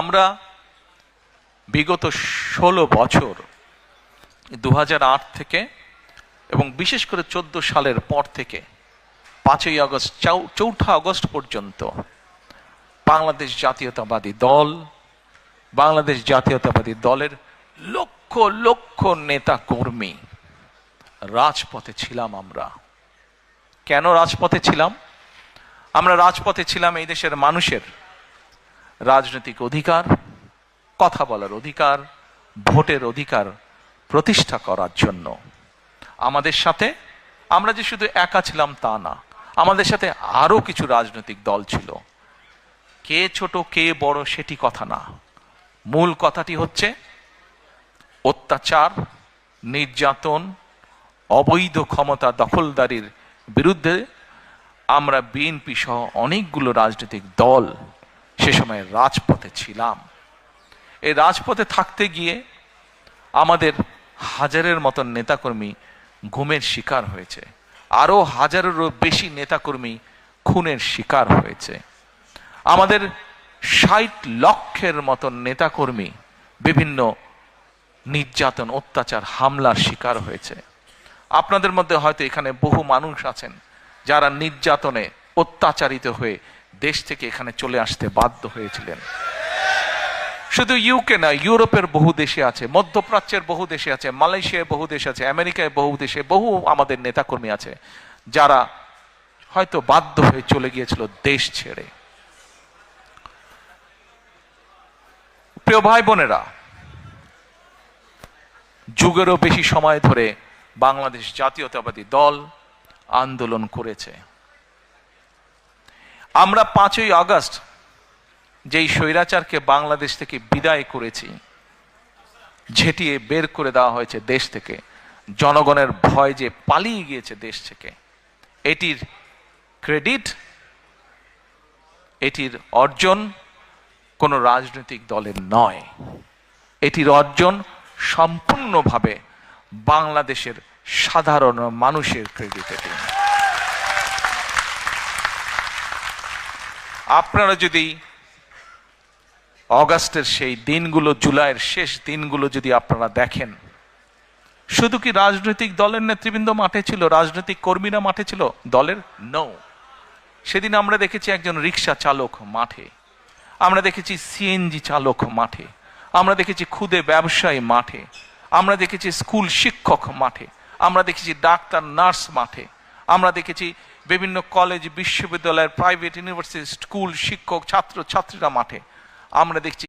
আমরা বিগত ষোলো বছর দু হাজার আট থেকে এবং বিশেষ করে চোদ্দ সালের পর থেকে পাঁচই আগস্ট চৌঠা আগস্ট পর্যন্ত বাংলাদেশ জাতীয়তাবাদী দল, বাংলাদেশ জাতীয়তাবাদী দলের লক্ষ লক্ষ নেতা কর্মী রাজপথে ছিলাম আমরা। কেন রাজপথে ছিলাম? আমরা রাজপথে ছিলাম এই দেশের মানুষের রাজনৈতিক অধিকার, কথা বলার অধিকার, ভোটের অধিকার প্রতিষ্ঠা করার জন্য। আমাদের সাথে, আমরা যে শুধু একা ছিলাম তা না, আমাদের সাথে আরও কিছু রাজনৈতিক দল ছিল। কে ছোট, কে বড় সেটি কথা না। মূল কথাটি হচ্ছে, অত্যাচার, নির্যাতন, অবৈধ ক্ষমতা দখলদারির বিরুদ্ধে আমরা বিএনপি সহ অনেকগুলো রাজনৈতিক দল সে সময় রাজপথে ছিলাম। এই রাজপথে থাকতে গিয়ে আমাদের হাজারের মতন নেতাকর্মী ঘুমের শিকার হয়েছে। আরও হাজারেরও বেশি নেতাকর্মী খুনের শিকার হয়েছে। আমাদের ষাট লক্ষের মতন নেতাকর্মী বিভিন্ন নির্যাতন, অত্যাচার, হামলার শিকার হয়েছে। আপনাদের মধ্যে হয়তো এখানে বহু মানুষ আছেন যারা নির্যাতনে অত্যাচারিত হয়ে দেশ থেকে এখানে চলে আসতে বাধ্য হয়েছিলেন। শুধু ইউকে না, ইউরোপের বহু দেশে আছে, মধ্যপ্রাচ্যের বহু দেশে আছে, মালয়েশিয়ায় বহু দেশ আছে, আমেরিকায় বহু দেশে, বহু আমাদের নেতাকর্মী আছে, যারা হয়তো বাধ্য হয়ে চলে গিয়েছিল দেশ ছেড়ে। প্রিয় ভাই বোনেরা, যুগেরও বেশি সময় ধরে বাংলাদেশ জাতীয়তাবাদী দল আন্দোলন করেছে। আমরা পাঁচই আগস্ট যেই স্বৈরাচারকে বাংলাদেশ থেকে বিদায় করেছি, ঝেঁটিয়ে বের করে দেওয়া হয়েছে দেশ থেকে, জনগণের ভয় যে পালিয়ে গিয়েছে দেশ থেকে, এটির ক্রেডিট, এটির অর্জন কোনো রাজনৈতিক দলের নয়। এটির অর্জন সম্পূর্ণভাবে বাংলাদেশের সাধারণ মানুষের ক্রেডিট এটি আপনারা যদি অগাস্টের সেই দিনগুলো, জুলাইয়ের শেষ দিনগুলো যদি আপনারা দেখেন, শুধু কি রাজনৈতিক দলের নেতৃবৃন্দ মাঠে ছিল, রাজনৈতিক কর্মীরা মাঠে ছিল? দলের? নৌ সেদিন আমরা দেখেছি একজন রিক্সা চালক মাঠে, আমরা দেখেছি সিএনজি চালক মাঠে, আমরা দেখেছি খুদে ব্যবসায়ী মাঠে, আমরা দেখেছি স্কুল শিক্ষক মাঠে, আমরা দেখেছি ডাক্তার, নার্স মাঠে, আমরা দেখেছি বিভিন্ন কলেজ বিশ্ববিদ্যালয়ের প্রাইভেট ইউনিভার্সিটি স্কুল শিক্ষক ছাত্র ছাত্রীরা মাঠে। আমরা দেখছি